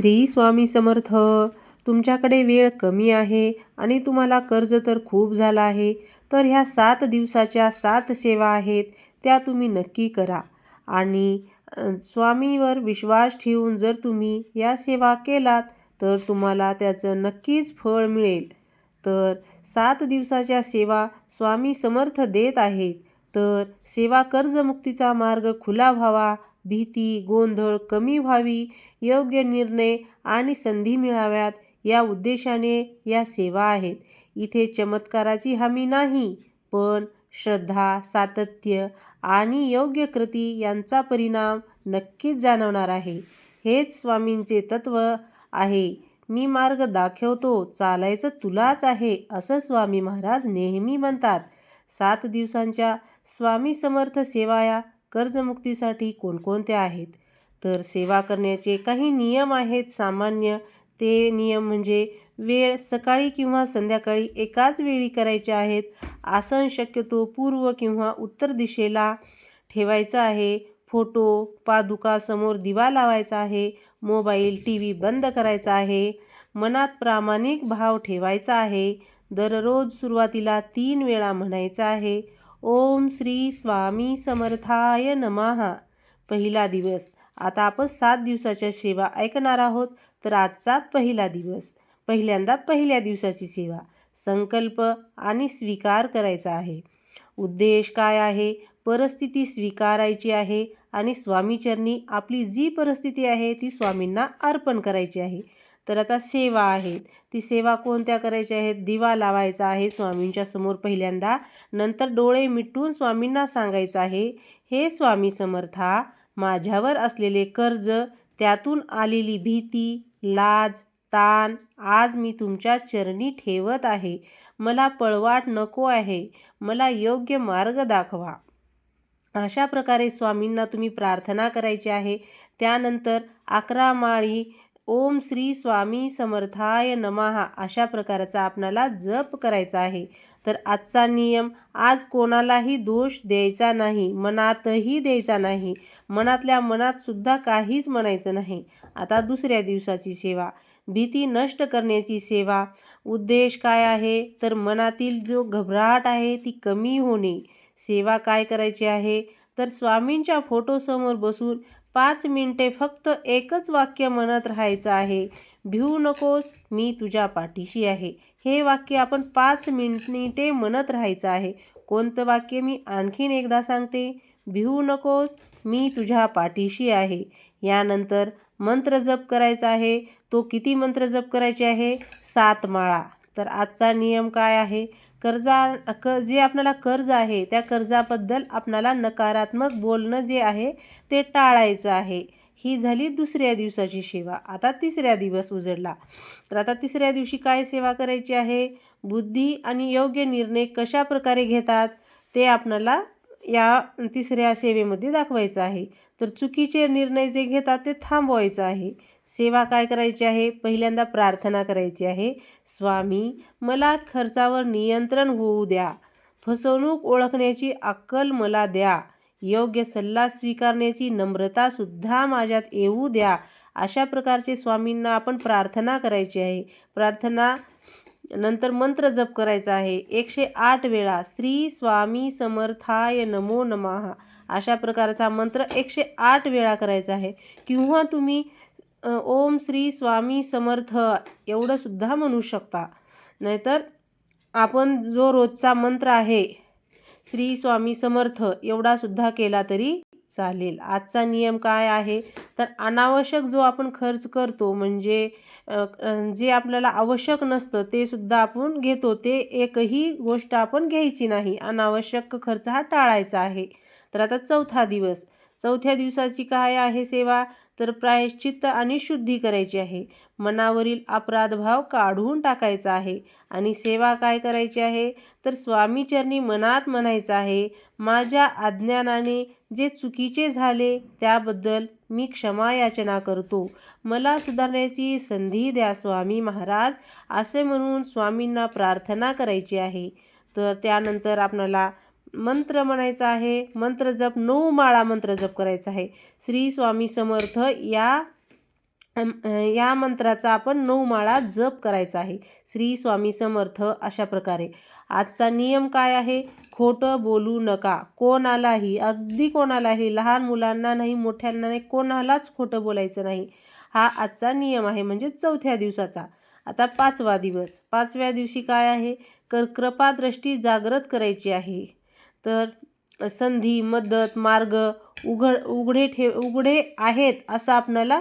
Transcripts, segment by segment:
श्री स्वामी समर्थ तुमच्याकडे वेळ कमी आहे आणि तुम्हाला कर्ज तर खूप झालं आहे तर ह्या सात दिवसाच्या सात सेवा आहेत त्या तुम्ही नक्की करा. आणि स्वामीवर विश्वास ठेवून जर तुम्ही या सेवा केलात तर तुम्हाला त्याचं नक्कीच फळ मिळेल. तर सात दिवसाच्या सेवा स्वामी समर्थ देत आहेत तर सेवा कर्जमुक्तीचा मार्ग खुला व्हावा भीती गोंधळ कमी व्हावी योग्य निर्णय आणि संधी मिळाव्यात या उद्देशाने या सेवा आहेत. इथे चमत्काराची हमी नाही पण श्रद्धा सातत्य आणि योग्य कृती यांचा परिणाम नक्कीच जाणवणार आहे. हेच स्वामींचे तत्व आहे. मी मार्ग दाखवतो चालायचं तुलाच आहे असं स्वामी महाराज नेहमी म्हणतात. सात दिवसांच्या स्वामी समर्थ सेवाया कर्जमुक्तीसाठी कोणकोणते आहेत? तर सेवा करण्याचे काही नियम आहेत सामान्य. ते नियम म्हणजे वेळ सकाळी किंवा संध्याकाळी एकाच वेळी करायचे आहेत. आसन शक्यतो पूर्व किंवा उत्तर दिशेला ठेवायचं आहे. फोटो पादुका समोर दिवा लावायचा आहे. मोबाईल टी व्ही बंद करायचा आहे. मनात प्रामाणिक भाव ठेवायचा आहे. दररोज सुरुवातीला तीन वेळा म्हणायचं आहे. ओम श्री स्वामी समर्थाय नमः. पहिला दिवस. आता आपण सात दिवसाच्या सेवा ऐकणार आहोत तर आजचा पहिला दिवस. पहिल्यांदा पहिल्या दिवसाची सेवा. संकल्प आणि स्वीकार करायचा आहे. उद्देश काय आहे? परिस्थिती स्वीकारायची आहे आणि स्वामीचरणी आपली जी परिस्थिती आहे ती स्वामींना अर्पण करायची आहे. तर आता सेवा आहेत ती सेवा कोणत्या करायच्या आहेत दिवा लावायचा आहे स्वामींच्या समोर पहिल्यांदा. नंतर डोळे मिटून स्वामींना सांगायचं आहे हे स्वामी समर्था माझ्यावर असलेले कर्ज त्यातून आलेली भीती लाज ताण आज मी तुमच्या चरणी ठेवत आहे. मला पळवाट नको आहे. मला योग्य मार्ग दाखवा. अशा प्रकारे स्वामींना तुम्ही प्रार्थना करायची आहे. त्यानंतर अकरा माळी ओम श्री स्वामी समर्थाय नमहा अशा प्रकारचा आपणाला जप करायचा आहे. तर आजचा नियम आज कोणालाही दोष द्यायचा नाही मनातही द्यायचा नाही. मनातल्या मनात सुद्धा काहीच म्हणायचं नाही. आता दुसऱ्या दिवसाची सेवा. भीती नष्ट करण्याची सेवा. उद्देश काय आहे? तर मनातील जो घबराट आहे ती कमी होणे. सेवा काय करायची आहे? तर स्वामींच्या फोटोसमोर बसून पाच मिनिटे फक्त एकच वाक्य म्हणत राहायचं आहे. भिवू नकोस मी तुझ्या पाठीशी आहे. हे वाक्य आपण पाच मिनिटे म्हणत राहायचं आहे. कोणतं वाक्य मी आणखीन एकदा सांगते? भिवू नकोस मी तुझ्या पाठीशी आहे. यानंतर मंत्र जप करायचा आहे. तो किती मंत्र जप करायचे आहे? सात माळा. तर आजचा नियम काय आहे? कर्जा क जे आपल्याला कर्ज आहे त्या कर्जाबद्दल आपणाला नकारात्मक बोलणं जे आहे ते टाळायचं आहे. ही झाली दुसऱ्या दिवसाची सेवा. आता तिसऱ्या दिवस उजडला. तर आता तिसऱ्या दिवशी काय सेवा करायची आहे? बुद्धी आणि योग्य निर्णय कशा प्रकारे घेतात? ते आपणाला या तिसऱ्या सेवेमध्ये दाखवायचं आहे. तर चुकीचे निर्णय जे घेतात ते थांबवायचं आहे. सेवा काय करायची आहे? पहिल्यांदा प्रार्थना करायची आहे. स्वामी मला खर्चावर नियंत्रण होऊ द्या. फसवणूक ओळखण्याची अक्कल मला द्या. योग्य सल्ला स्वीकारण्याची नम्रतासुद्धा माझ्यात येऊ द्या. अशा प्रकारचे स्वामींना आपण प्रार्थना करायची आहे. प्रार्थना नंतर मंत्र जप करायचा आहे. एकशे आठ वेळा श्री स्वामी समर्थाय नमो नमः अशा प्रकारचा मंत्र एकशे आठ वेळा करायचा आहे. किंवा तुम्ही ओम श्री स्वामी समर्थ एवढं सुद्धा म्हणू शकता. नाहीतर आपण जो रोजचा मंत्र आहे श्री स्वामी समर्थ एवढा सुद्धा केला तरी चालेल. आजचा नियम काय आहे? तर अनावश्यक जो आपण खर्च करतो म्हणजे जे आपल्याला आवश्यक नसतं ते सुद्धा आपण घेतो. ते एकही गोष्ट आपण घ्यायची नाही. अनावश्यक खर्च हा टाळायचा आहे. तर आता चौथा दिवस. चौथ्या दिवसाची काय आहे सेवा? तर प्रायश्चित्त आणि शुद्धी करायची आहे. मनावरील अपराधभाव काढून टाकायचा आहे. आणि सेवा काय करायची आहे? तर स्वामीचरणी मनात म्हणायचं आहे माझ्या अज्ञानाने जे चुकीचे झाले त्याबद्दल मी क्षमा याचना करतो. मला सुधारण्याची संधी द्या स्वामी महाराज. असे म्हणून स्वामींना प्रार्थना करायची आहे. तर त्यानंतर आपणाला मंत्र म्हणायचा आहे. मंत्र जप नऊ माळा मंत्र जप करायचा आहे. श्री स्वामी समर्थ या या मंत्राचा आपण नऊ माळा जप करायचा आहे. श्री स्वामी समर्थ अशा प्रकारे. आजचा नियम काय आहे? खोटं बोलू नका. कोणालाही अगदी कोणालाही लहान मुलांना नाही मोठ्यांना नाही कोणालाच खोटं बोलायचं नाही. हा आजचा नियम आहे म्हणजे चौथ्या दिवसाचा. आता पाचवा दिवस. पाचव्या दिवशी काय आहे? कर कृपादृष्टी जागृत करायची आहे. तर संधी मदत मार्ग उघड उघडे ठेव उघडे आहेत असं आपणाला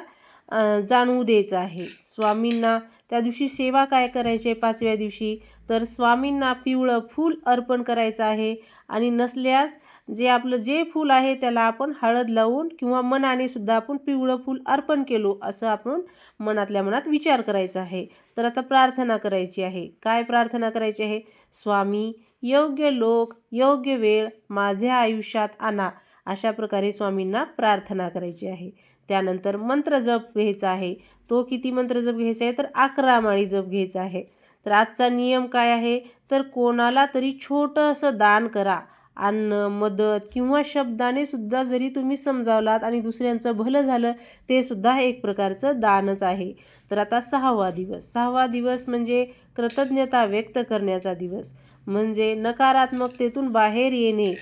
जाणवू द्यायचं आहे. स्वामींना त्या दिवशी सेवा काय करायची? आहे पाचव्या दिवशी. तर स्वामींना पिवळं फूल अर्पण करायचं आहे आणि नसल्यास जे आपलं जे फूल आहे त्याला आपण हळद लावून किंवा मनाने सुद्धा आपण पिवळं फूल अर्पण केलो असं आपण मनातल्या मनात विचार करायचा आहे. तर आता प्रार्थना करायची आहे. काय प्रार्थना करायची आहे? स्वामी योग्य लोक योग्य वेळ माझ्या आयुष्यात आणा. अशा प्रकारे स्वामींना प्रार्थना करायची आहे. त्यानंतर मंत्र जप घ्यायचा आहे. तो किती मंत्र जप घ्यायचा आहे? तर अकरा माळी जप घ्यायचा आहे. तर आजचा नियम काय आहे? तर कोणाला तरी छोटंसं दान करा. अन्न मदत किंवा शब्दाने सुद्धा जरी तुम्ही समजावलात आणि दुसऱ्यांचं भलं झालं ते सुद्धा एक प्रकारचं दानच आहे. तर आता सहावा दिवस. सहावा दिवस म्हणजे कृतज्ञता व्यक्त करण्याचा दिवस. म्हणजे नकारात्मकतेतून बाहेर येणे.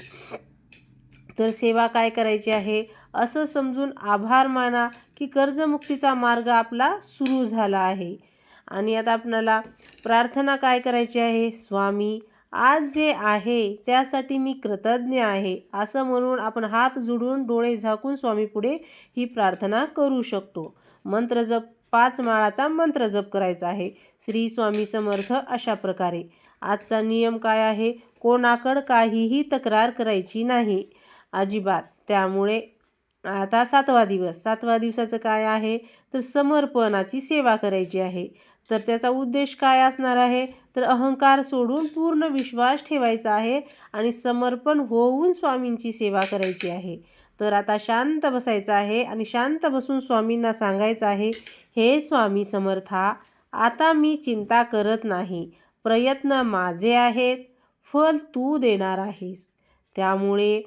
तर सेवा काय करायची आहे? असं समजून आभार माना की कर्जमुक्तीचा मार्ग आपला सुरू झाला आहे. आणि आता आपणाला प्रार्थना काय करायची आहे? स्वामी आज जे आहे त्यासाठी मी कृतज्ञ आहे. असं म्हणून आपण हात जुडून डोळे झाकून स्वामी पुढे ही प्रार्थना करू शकतो. मंत्र जप पाच माळाचा मंत्र जप करायचा आहे. श्री स्वामी समर्थ अशा प्रकारे. आजचा नियम काय आहे? कोणाकडं काहीही तक्रार करायची नाही. अजिबात. त्यामुळे आता सातवा दिवस. सातवा दिवसाचं काय आहे? तर समर्पणाची सेवा करायची आहे. तर त्याचा उद्देश काय असणार आहे? तर अहंकार सोडून पूर्ण विश्वास ठेवायचा आहे आणि समर्पण होऊन स्वामींची सेवा करायची आहे. तर आता शांत बसायचं आहे आणि शांत बसून स्वामींना सांगायचं आहे हे स्वामी समर्था आता मी चिंता करत नाही. प्रयत्न माझे आहेत. फल तू देणार आहेस. त्यामुळे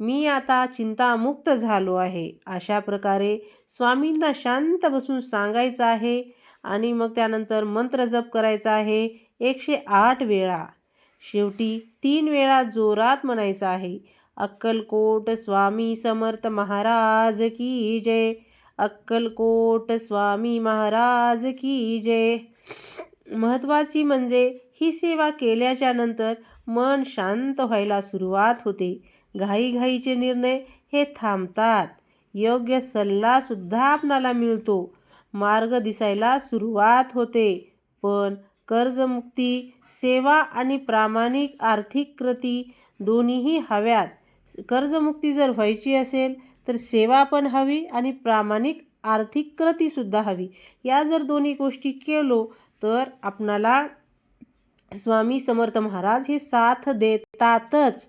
मी आता चिंतामुक्त झालो आहे. अशा प्रकारे स्वामींना शांत बसून सांगायचं आहे आणि मग त्यानंतर मंत्र जप करायचा आहे एकशे आठ वेळा. शेवटी तीन वेळा जोरात म्हणायचं आहे अक्कलकोट स्वामी समर्थ महाराज की जय. अक्कलकोट स्वामी महाराज की जय. महत्त्वाची म्हणजे ही सेवा केल्याच्यानंतर मन शांत व्हायला सुरुवात होते. घाईघाईचे निर्णय हे थांबतात. योग्य सल्लासुद्धा आपणाला मिळतो. मार्ग दिसायला सुरुवात होते पण कर्जमुक्ती सेवा आणि प्रामाणिक आर्थिक कृती दोन्हीही हव्यात. कर्जमुक्ती जर व्हायची असेल तर सेवा पण हवी आणि प्रामाणिक आर्थिक कृतीसुद्धा हवी. या जर दोन्ही गोष्टी केलो तर आपणाला स्वामी समर्थ महाराज हे साथ देतातच.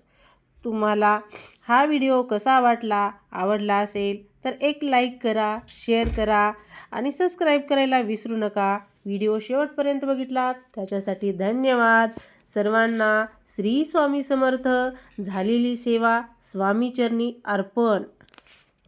तुम्हाला हा व्हिडिओ कसा वाटला आवडला असेल तर एक लाईक करा शेअर करा आणि सबस्क्राईब करायला विसरू नका. व्हिडिओ शेवटपर्यंत बघितलात त्याच्यासाठी धन्यवाद. सर्वांना श्री स्वामी समर्थ. झालेली सेवा स्वामीचरणी अर्पण.